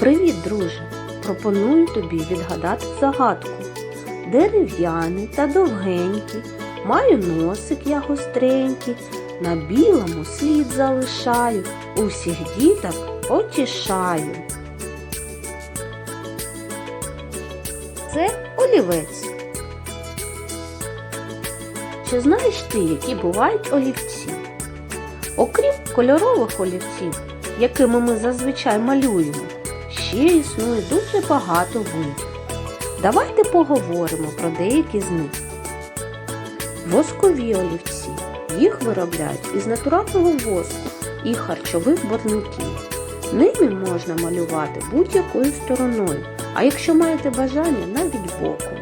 Привіт, друже! Пропоную тобі відгадати загадку. Дерев'яний та довгенький, маю носик я гостренький, на білому слід залишаю, усіх діток потішаю. Це олівець. Чи знаєш ти, які бувають олівці? Окрім кольорових олівців, якими ми зазвичай малюємо, ще існує дуже багато видів. Давайте поговоримо про деякі з них. Воскові олівці. Їх виробляють із натурального воску і харчових барників. Ними можна малювати будь-якою стороною, а якщо маєте бажання, навіть боком.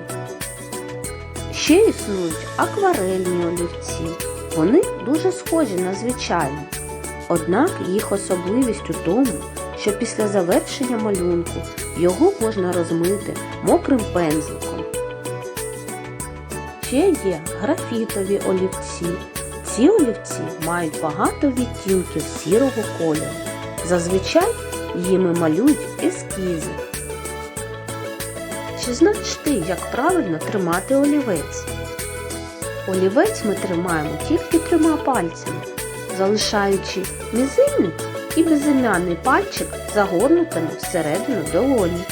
Ще існують акварельні олівці. Вони дуже схожі на звичайні. Однак їх особливість у тому, що після завершення малюнку його можна розмити мокрим пензликом. Ще є графітові олівці. Ці олівці мають багато відтінків сірого кольору. Зазвичай їми малюють ескізи. Чи знаєш ти, як правильно тримати олівець? Олівець ми тримаємо тільки трьома пальцями, залишаючи мізинець і безім'яний пальчик загорнутими всередину долоні.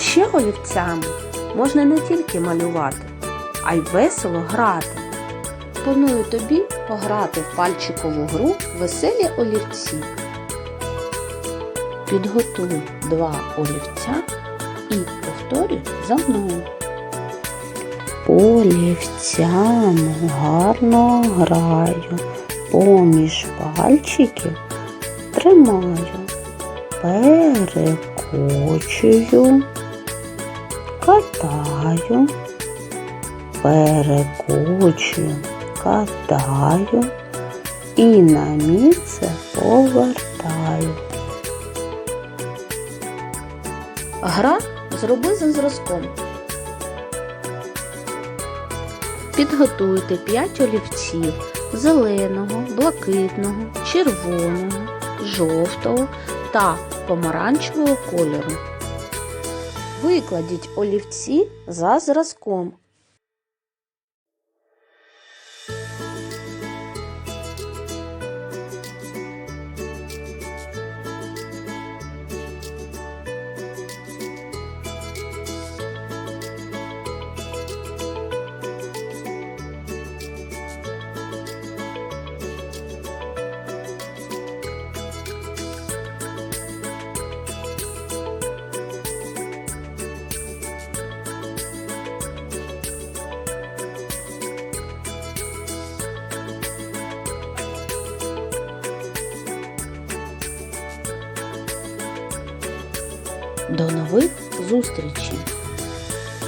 Ще олівцями можна не тільки малювати, а й весело грати. Пропоную тобі пограти в пальчикову гру веселі олівці. Підготуй два олівця і повторюй за мною. Олівцями гарно граю, поміж пальчиків тримаю, перекочую, катаю, перекочую, катаю. І на місце повертаю. Гра зроби за зразком. Підготуйте 5 олівців зеленого, блакитного, червоного, жовтого та помаранчевого кольору. Викладіть олівці за зразком. До нових зустрічей!